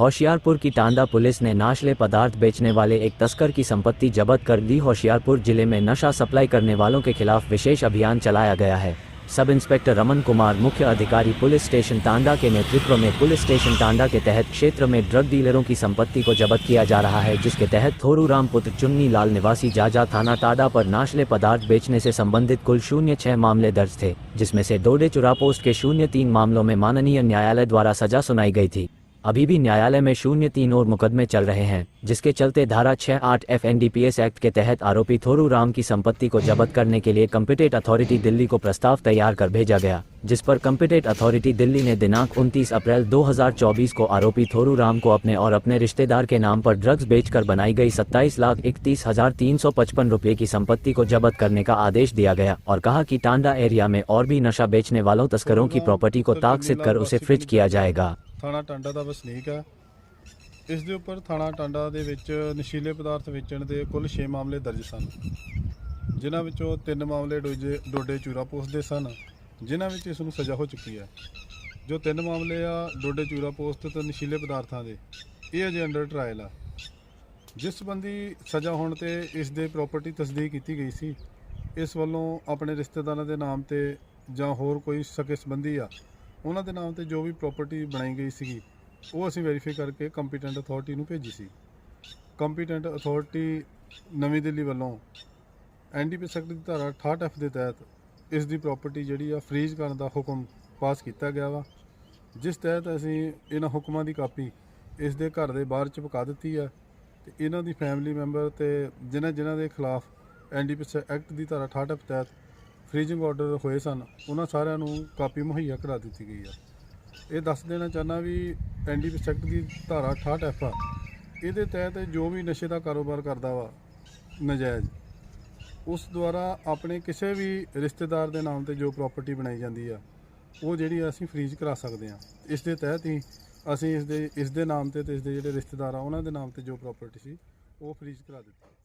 होशियारपुर की टांडा पुलिस ने नाशले पदार्थ बेचने वाले एक तस्कर की संपत्ति जब्त कर ली। होशियारपुर ज़िले में नशा सप्लाई करने वालों के खिलाफ विशेष अभियान चलाया गया है। सब इंस्पेक्टर रमन कुमार, मुख्य अधिकारी पुलिस स्टेशन टांडा के नेतृत्व में पुलिस स्टेशन टांडा के तहत क्षेत्र में ड्रग डीलरों की संपत्ति को जब्त किया जा रहा है, जिसके तहत थोरू राम पुत्र चुन्नी लाल निवासी जाजा थाना टाडा पर नाशले पदार्थ बेचने से संबंधित कुल शून्य छह मामले दर्ज थे, जिसमें से डोडे चुरा पोस्ट के शून्य तीन मामलों में माननीय न्यायालय द्वारा सजा सुनाई गई थी। अभी भी न्यायालय में शून्य तीन और मुकदमे चल रहे हैं, जिसके चलते धारा छह आठ एफ़ एक्ट के तहत आरोपी थोरू राम की संपत्ति को जब्त करने के लिए कम्पिटेट अथॉरिटी दिल्ली को प्रस्ताव तैयार कर भेजा गया, जिस पर कम्पिटेट अथॉरिटी दिल्ली ने दिनांक 29 अप्रैल 2024 को आरोपी थोरू राम को अपने और अपने रिश्तेदार के नाम पर ड्रग्स बेचकर बनाई गई सत्ताईस लाख इकतीस हज़ार तीन सौ पचपन रुपये की संपत्ति को जब्त करने का आदेश दिया गया और कहा कि टांडा एरिया में और भी नशा बेचने वालों तस्करों की प्रॉपर्टी को ताकसित कर उसे फ्रिज किया जाएगा। ਥਾਣਾ ਟਾਂਡਾ ਦਾ ਵਸਨੀਕ ਹੈ। ਇਸ ਦੇ ਉੱਪਰ ਥਾਣਾ ਟਾਂਡਾ ਦੇ ਵਿੱਚ ਨਸ਼ੀਲੇ ਪਦਾਰਥ ਵੇਚਣ ਦੇ ਕੁੱਲ 6 ਮਾਮਲੇ ਦਰਜ ਸਨ। ਜਿਨ੍ਹਾਂ ਵਿੱਚੋਂ 3 ਮਾਮਲੇ ਡੋਜੇ, ਡੋਡੇ ਚੂਰਾ ਪੋਸਟ ਦੇ ਸਨ, ਜਿਨ੍ਹਾਂ ਵਿੱਚ ਇਸ ਨੂੰ ਸਜ਼ਾ ਹੋ ਚੁੱਕੀ ਹੈ। ਜੋ ਤਿੰਨ ਮਾਮਲੇ ਆ, ਡੋਡੇ ਚੂਰਾ ਪੋਸਟ ਤੇ ਨਸ਼ੀਲੇ ਪਦਾਰਥਾਂ ਦੇ, ਇਹ ਅਜੇ ਅੰਡਰ ਟਰਾਇਲ ਆ। ਜਿਸ ਸੰਬੰਧੀ ਸਜ਼ਾ ਹੋਣ ਤੇ ਇਸ ਦੇ ਪ੍ਰਾਪਰਟੀ ਤਸਦੀਕ ਕੀਤੀ ਗਈ ਸੀ, ਇਸ ਵੱਲੋਂ ਆਪਣੇ ਰਿਸ਼ਤੇਦਾਰਾਂ ਦੇ ਨਾਮ ਤੇ ਜਾਂ ਹੋਰ ਕੋਈ ਸਕੇ ਸੰਬੰਧੀ ਆ ਉਹਨਾਂ ਦੇ ਨਾਮ ਤੇ ਜੋ ਵੀ ਪ੍ਰਾਪਰਟੀ ਬਣਾਈ ਗਈ ਸੀਗੀ, ਉਹ ਅਸੀਂ ਵੈਰੀਫਾਈ ਕਰਕੇ ਕੰਪੀਟੈਂਟ ਅਥਾਰਟੀ ਨੂੰ ਭੇਜੀ ਸੀ। ਕੰਪੀਟੈਂਟ ਅਥਾਰਟੀ ਨਵੀਂ ਦਿੱਲੀ ਵੱਲੋਂ ਐਨਡੀਪੀ ਸੈਕਟ ਦੀ ਧਾਰਾ 68 ਐਫ ਦੇ ਤਹਿਤ ਇਸ ਦੀ ਪ੍ਰਾਪਰਟੀ ਜਿਹੜੀ ਆ ਫ੍ਰੀਜ਼ ਕਰਨ ਦਾ ਹੁਕਮ ਪਾਸ ਕੀਤਾ ਗਿਆ ਵਾ, ਜਿਸ ਤਹਿਤ ਅਸੀਂ ਇਹਨਾਂ ਹੁਕਮਾਂ ਦੀ ਕਾਪੀ ਇਸ ਦੇ ਘਰ ਦੇ ਬਾਹਰ ਚਪਕਾ ਦਿੱਤੀ ਆ ਤੇ ਇਹਨਾਂ ਦੀ ਫੈਮਿਲੀ ਮੈਂਬਰ ਤੇ ਜਿਨ੍ਹਾਂ ਜਿਨ੍ਹਾਂ ਦੇ ਖਿਲਾਫ ਐਨਡੀਪੀ ਐਕਟ ਦੀ ਧਾਰਾ 68 ਐਫ ਤਹਿਤ ਫ੍ਰੀਜ਼ਿੰਗ ਆਰਡਰ ਹੋਏ ਸਨ, ਉਹਨਾਂ ਸਾਰਿਆਂ ਨੂੰ ਕਾਪੀ ਮੁਹੱਈਆ ਕਰਾ ਦਿੱਤੀ ਗਈ ਆ। ਇਹ ਦੱਸ ਦੇਣਾ ਚਾਹਨਾ ਵੀ ਐਨਡੀਪੀ ਐਕਟ ਦੀ ਧਾਰਾ 68 ਐਫ ਆ, ਇਹਦੇ ਤਹਿਤ ਜੋ ਵੀ ਨਸ਼ੇ ਦਾ ਕਾਰੋਬਾਰ ਕਰਦਾ ਵਾ, ਨਜਾਇਜ਼, ਉਸ ਦੁਆਰਾ ਆਪਣੇ ਕਿਸੇ ਵੀ ਰਿਸ਼ਤੇਦਾਰ ਦੇ ਨਾਮ ਤੇ ਜੋ ਪ੍ਰਾਪਰਟੀ ਬਣਾਈ ਜਾਂਦੀ ਆ, ਉਹ ਜਿਹੜੀ ਆ ਅਸੀਂ ਫ੍ਰੀਜ਼ ਕਰਾ ਸਕਦੇ ਆ। ਇਸ ਦੇ ਤਹਿਤ ਹੀ ਅਸੀਂ ਇਸ ਦੇ ਇਸ ਦੇ ਨਾਮ ਤੇ ਤੇ ਇਸ ਦੇ ਜਿਹੜੇ ਰਿਸ਼ਤੇਦਾਰ ਆ, ਉਹਨਾਂ ਦੇ ਨਾਮ ਤੇ ਜੋ ਪ੍ਰਾਪਰਟੀ ਸੀ, ਉਹ ਫ੍ਰੀਜ਼ ਕਰਾ ਦਿੱਤੀ।